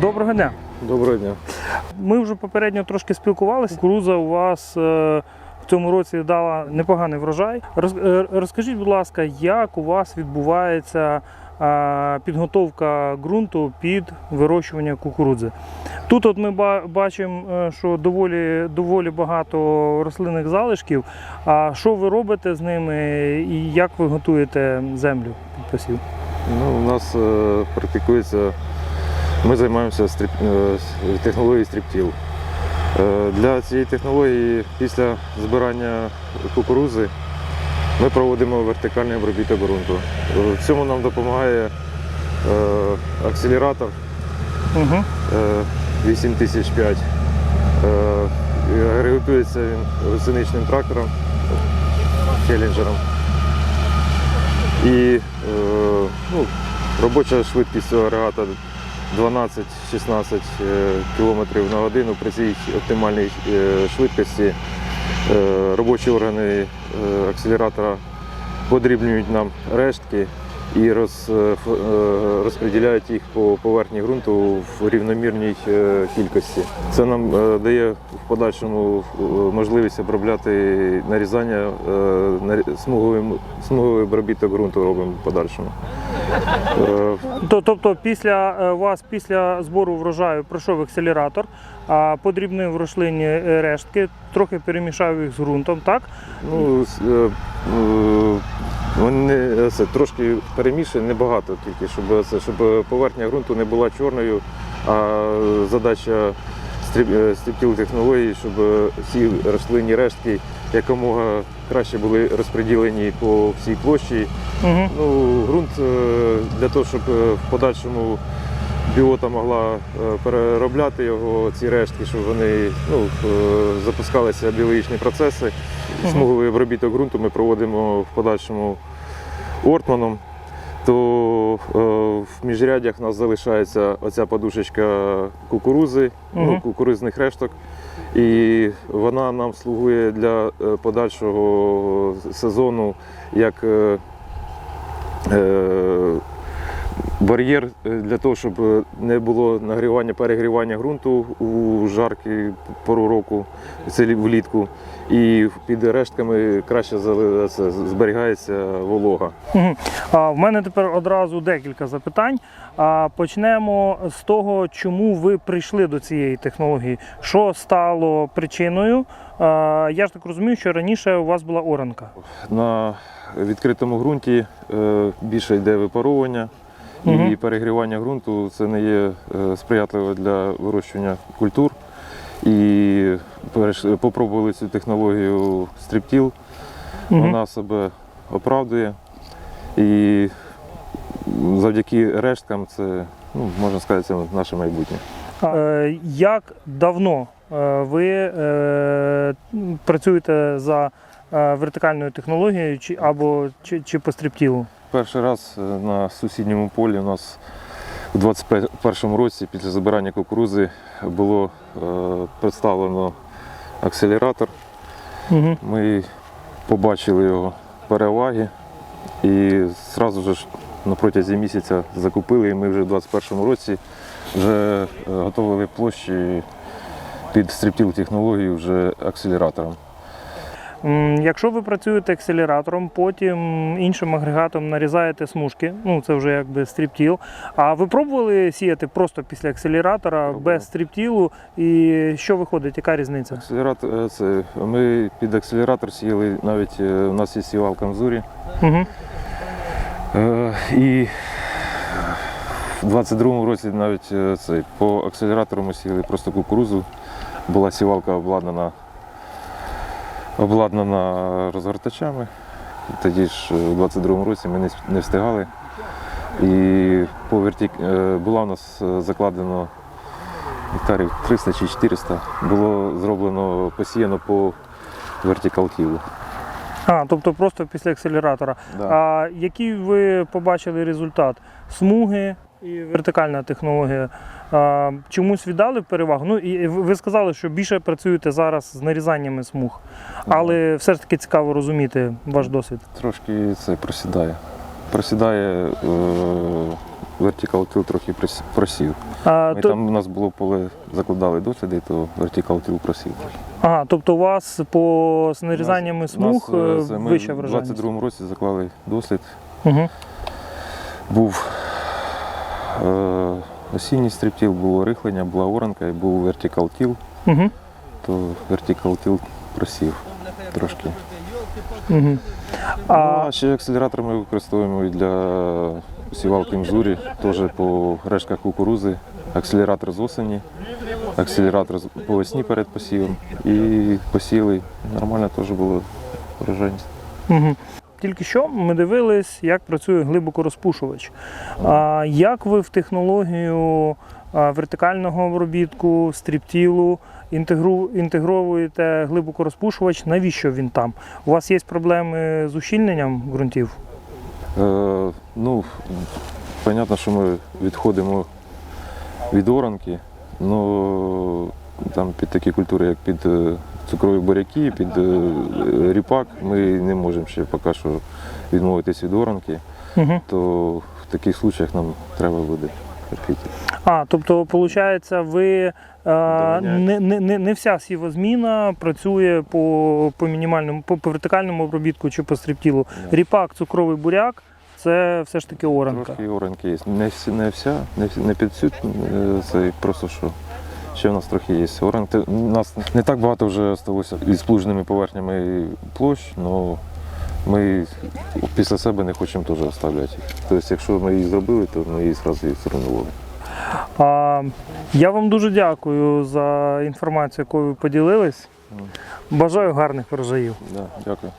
Доброго дня. Доброго дня. Ми вже попередньо трошки спілкувалися. Кукуруза у вас е, в цьому році дала непоганий врожай. Е, Розкажіть, будь ласка, як у вас відбувається е, підготовка ґрунту під вирощування кукурудзи? Тут от ми бачимо, що доволі, доволі багато рослинних залишків. А що ви робите з ними і як ви готуєте землю під посів? Ну, у нас практикується, ми займаємося стріп, е, технологією стріптіл. Е, для цієї технології після збирання кукурузи ми проводимо вертикальний обробіток ґрунту. Е, В цьому нам допомагає акселератор Угу. е, 8005. Е, Агрегатується він гусеничним трактором, челленджером. І ну, робоча швидкість цього агрегата 12-16 км на годину. При цій оптимальній е, швидкості е, робочі органи е, акселератора подрібнюють нам рештки і е, е, розподіляють їх по поверхні ґрунту в рівномірній е, кількості. Це нам е, дає в подальшому е, можливість обробляти нарізання е, смуговий обробіток ґрунту робимо в подальшому. Е, То- Тобто після е, вас після збору врожаю пройшов акселератор, подрібнив рослинні е, рештки, трохи перемішав їх з ґрунтом, так? Ну, вони це, трошки перемішані, небагато тільки, щоб, це, щоб поверхня ґрунту не була чорною, а задача стріб- е, технології, щоб всі рослинні рештки якомога краще були розподілені по всій площі. Угу. Ну, ґрунт е, для того, щоб е, в подальшому біота могла е, переробляти його, ці рештки, щоб вони ну, запускалися біологічні процеси. Смуговий обробіток ґрунту ми проводимо в подальшому ортманом. То е, в міжрядях у нас залишається оця подушечка кукурузи, ну, кукурузних решток. І вона нам слугує для е, подальшого сезону як е, бар'єр е, для того, щоб е, не було нагрівання, перегрівання ґрунту у жаркий пору року, це влітку. І під рештками краще зберігається волога. Угу. А в мене тепер одразу декілька запитань. А почнемо з того, чому ви прийшли до цієї технології. Що стало причиною? А, я ж так розумію, що раніше у вас була оранка. На відкритому ґрунті е, більше йде випаровування Мгм. і перегрівання ґрунту це не є е, сприятливо для вирощування культур. І попробували цю технологію стріптіл. Мгм. Вона себе оправдує. І завдяки решткам це, ну, можна сказати, це наше майбутнє. Е, Як давно е, ви е, працюєте за е, вертикальною технологією чи або чи, чи по стріптілу? Перший раз е, на сусідньому полі у нас у 2021 році після забирання кукурузи було е, представлено акселератор. Угу. Ми побачили його переваги і одразу ж на протязі місяця закупили. І ми вже в 2021 році вже е, готували площі під стріптіл технологію вже акселератором. Якщо ви працюєте акселератором, потім іншим агрегатом нарізаєте смужки, ну це вже якби стріптіл. А ви пробували сіяти просто після акселератора Пробував. без стріптілу? І що виходить? Яка різниця? Акселератор, е, це, ми під акселератор сіяли, навіть е, у нас є сівалка в Мзурі. Угу. Е, І в 22-му році навіть е, це, по акселератору ми сіяли просто кукурузу. Була сівалка обладнана, обладнана розгортачами. Тоді ж е, у 22-му році ми не встигали. І по вертік... е, була у нас е, закладено гектарів 300 чи 400. Було зроблено посіяно по вертикалтілу. А, тобто просто після акселератора. Да. А який ви побачили результат? Смуги і вертикальна технологія. Чомусь віддали перевагу? Ну і ви сказали, що більше працюєте зараз з нарізаннями смуг, але все ж таки цікаво розуміти ваш досвід. Трошки це просідає. просідає е, вертикал тил трохи просів. А, Ми то, там у нас було поле, закладали досліди, то вертикал тил просів. ага, тобто у вас по з нарізаннями смуг У е, нас, е, ми вища в врожайність? 22-му році заклали дослід. Угу. Був е, осінній стріптіл, було рихлення, була оранка і був вертикал тил, Угу. то вертикал тил просів трошки. Угу. А, А, а ще акселератор ми використовуємо і для сівалки мзурі, теж по решках кукурузи. Акселератор з осені, акселератор по весні перед посівом і посіли. Нормально теж було врожайність. угу. Тільки що ми дивились, як працює глибокорозпушувач. А, як ви в технологію вертикального обробітку, стріптілу інтегру, інтегровуєте глибокорозпушувач? Навіщо він там? У вас є проблеми з ущільненням ґрунтів? Е, ну, понятно, що ми відходимо від оранки, але там під такі культури, як під е, цукрові буряки, під е, ріпак, ми не можемо ще поки що відмовитись від оранки, Угу. то в таких случаях нам треба буде терпіти. А, тобто, виходить, ви е, не, не, не, не вся сівозміна працює по, по мінімальному, по, по вертикальному обробітку чи по стріптілу. Да. Ріпак, цукровий буряк це все ж таки оранка. Трошки оранки є. Не, всі, не вся, не, всі- не під всю, е, це просто що. Ще в нас трохи є оранки. У нас не так багато вже залишилося із плужними поверхнями площ, але ми після себе не хочемо теж оставляти їх. Тобто, якщо ми її зробили, то ми її одразу і зруйнували. Я вам дуже дякую за інформацію, якою ви поділились. Бажаю гарних врожаїв. Да, дякую.